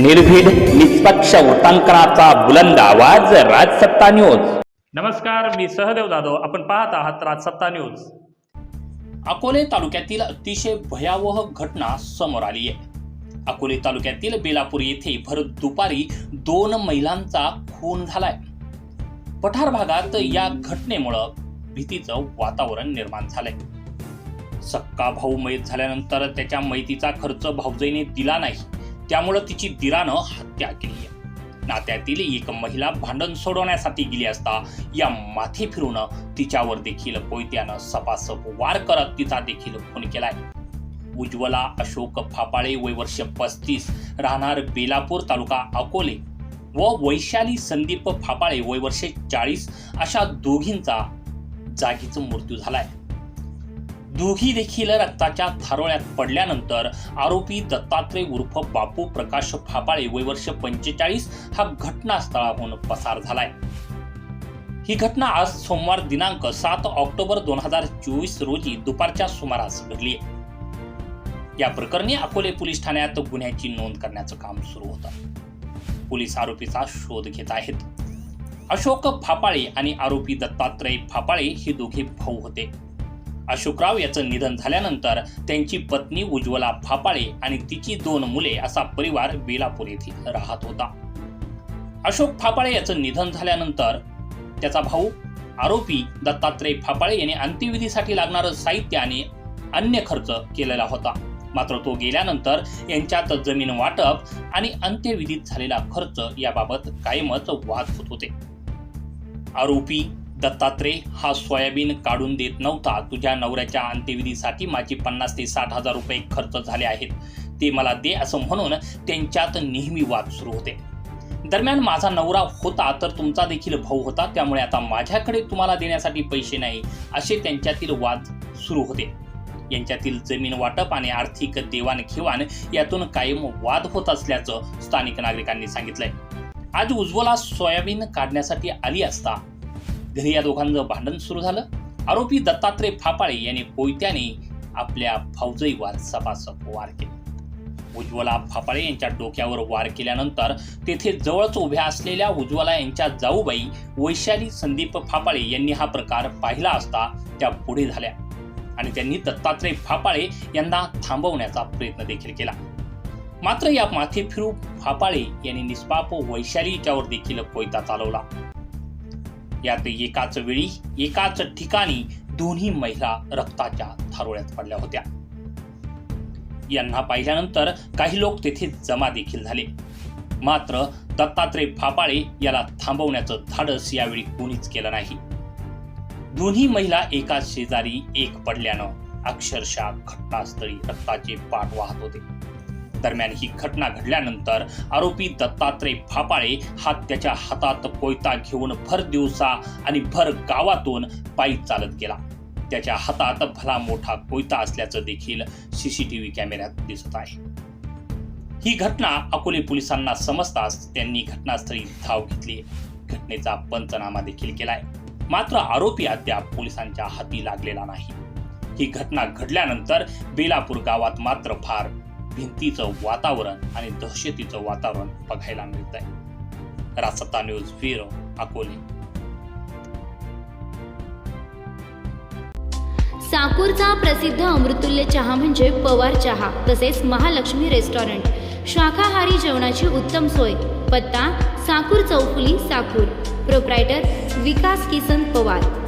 निर्भीड निष्पक्ष उटांकनाचा बुलंद आवाज राजसत्ता न्यूज. नमस्कार मी सहदेव जाधव. आपण पाहत आहात राजसत्ता न्यूज. अकोले तालुक्यातील अतिशय भयावह घटना समोर आली आहे. अकोले तालुक्यातील बेलापूर येथे भर दुपारी दोन महिलांचा खून झालाय. पठार भागात या घटनेमुळं भीतीचं वातावरण निर्माण झालंय. सक्का भाऊ मैत झाल्यानंतर त्याच्या मैतीचा खर्च भाऊजाईने दिला नाही. त्यामुळं तिची दिरानं हत्या केली नात्यातील एक महिला भांडण सोडवण्यासाठी गेली असता या माथे फिरून तिच्यावर देखील कोयत्यानं सपासप वार करत तिचा देखील खून केलाय. उज्ज्वला अशोक फापाळे वय वर्ष पस्तीस राहणार बेलापूर तालुका अकोले व वैशाली संदीप फापाळे वय वर्ष चाळीस अशा दोघींचा जागीच मृत्यू झालाय. दोघी देखील रक्ताच्या थारोळ्यात पडल्यानंतर आरोपी दत्तात्रय उर्फ बापू प्रकाश फापाळे वय वर्ष पंचेचाळीस हा घटनास्थळाहून पसार झालाय. ही घटना आज सोमवार दिनांक सात ऑक्टोबर दोन हजार चोवीस रोजी दुपारच्या सुमारास घडली या प्रकरणी अकोले पोलीस ठाण्यात गुन्ह्याची नोंद करण्याचं काम सुरू होतं. पोलीस आरोपीचा शोध घेत आहेत. अशोक फापाळे आणि आरोपी दत्तात्रय फापाळे हे दोघे भाऊ होते. अशोकराव याचं निधन झाल्यानंतर त्यांची पत्नी उज्ज्वला फापाळे आणि तिची दोन मुले असा परिवार बेलापूर येथील राहत होता. अशोक फापाळे याचं निधन झाल्यानंतर त्याचा भाऊ आरोपी दत्तात्रय फापाळे यांनी अंत्यविधीसाठी लागणारं साहित्य आणि अन्य खर्च केलेला होता. मात्र तो गेल्यानंतर यांच्यात जमीन वाटप आणि अंत्यविधीत झालेला खर्च याबाबत कायमच वाद होत होते. आरोपी दत्तात्रय हा सोयाबीन काढून देत नव्हता. तुझ्या नवऱ्याच्या अंत्यविधीसाठी माझे पन्नास ते साठ हजार रुपये खर्च झाले आहेत. ते मला दे असं म्हणून त्यांच्यात नेहमी वाद सुरू होते. दरम्यान माझा नवरा होता तर तुमचा देखील भाऊ होता. त्यामुळे आता माझ्याकडे तुम्हाला देण्यासाठी पैसे नाही असे त्यांच्यातील वाद सुरू होते. यांच्यातील जमीन वाटप आणि आर्थिक देवाणघेवाण यातून कायम वाद होत असल्याचं स्थानिक नागरिकांनी सांगितलंय. आज उज्ज्वला सोयाबीन काढण्यासाठी आली असता घरी या दोघांचं भांडण सुरू झालं. आरोपी दत्तात्रय फापाळे यांनी कोयत्याने आपल्या भाऊजईवर सपासप वार केले. उज्ज्वला फापाळे यांच्या डोक्यावर वार केल्यानंतर तेथे जवळच उभ्या असलेल्या उज्ज्वला यांच्या जाऊबाई वैशाली संदीप फापाळे यांनी हा प्रकार पाहिला असता त्या पुढे झाल्या आणि त्यांनी दत्तात्रय फापाळे यांना थांबवण्याचा प्रयत्न देखील केला. मात्र या माथे फिरू फापाळे यांनी निष्पाप वैशालीच्यावर देखील कोयता चालवला. यात एकाच वेळी एकाच ठिकाणी दोन्ही महिला रक्ताच्या थारोळ्यात पडल्या होत्या. यांना पाहिल्यानंतर काही लोक तेथे जमा देखील झाले. मात्र दत्तात्रय फापाळे याला थांबवण्याचं धाडस यावेळी कोणीच केलं नाही. दोन्ही महिला एका शेजारी एक पडल्यानं अक्षरशः घटनास्थळी रक्ताचे पाठ वाहत होते. दरम्यान ही घटना घडल्यानंतर आरोपी दत्तात्रय फापाळे हा त्याच्या हातात कोयता घेऊन भर दिवसा आणि भर गावातून पायी चालत गेला. त्याच्या हातात भला मोठा कोयता असल्याचं देखील सीसीटीव्ही कॅमेऱ्यात दिसत आहे. ही घटना अकोले पोलिसांना समजताच त्यांनी घटनास्थळी धाव घेतली. घटनेचा पंचनामा देखील केलाय. मात्र आरोपी अद्याप पोलिसांच्या हाती लागलेला नाही. ही घटना घडल्यानंतर बेलापूर गावात मात्र फार भिंतीचं वातावरण आणि दहशतीचं वातावरण बघायला मिळत आहे. Rasta news bureau Akole. साकूरचा प्रसिद्ध अमृतुल्य चहा म्हणजे पवार चहा तसेच महालक्ष्मी रेस्टॉरंट. शाकाहारी जेवणाची उत्तम सोय. पत्ता साकूर चौफुली साकूर. प्रोप्रायटर विकास किसन पवार.